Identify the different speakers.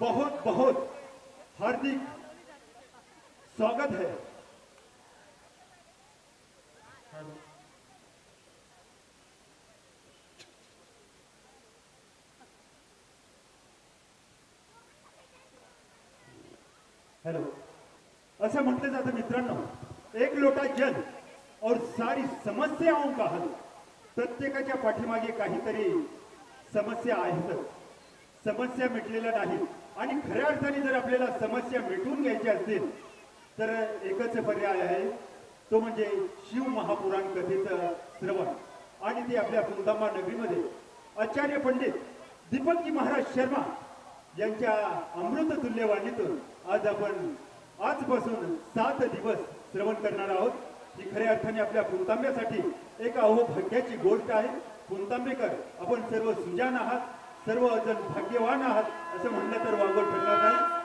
Speaker 1: बहुत बहुत हार्दिक स्वागत है। हॅलो असं म्हटले जाते मित्रांनो एक लोटा जल और सारी समस्याओं का हल प्रत्येकाच्या पाठीमागे काहीतरी समस्या आहेतच समस्या मिटलेल्या नाहीत. आणि खऱ्या अर्थाने जर आपल्याला समस्या मिटवून घ्यायची असतील तर एकच पर्याय आहे तो म्हणजे शिव महापुराण कथेचं श्रवण. आणि ते आपल्या कुंदांबा नगरीमध्ये आचार्य पंडित दीपकजी महाराज शर्मा यांच्या अमृत तुल्यवाणीतून आज आपण आजपासून सात दिवस श्रवण करणार आहोत. ही खऱ्या अर्थाने आपल्या पुंतांब्यासाठी एक अहोभाग्याची गोष्ट आहे. कुंतांबेकर आपण सर्व सुजान आहात. सर्व जण भाग्यवान आहात असं म्हणलं तर वागवत ठरणार नाही.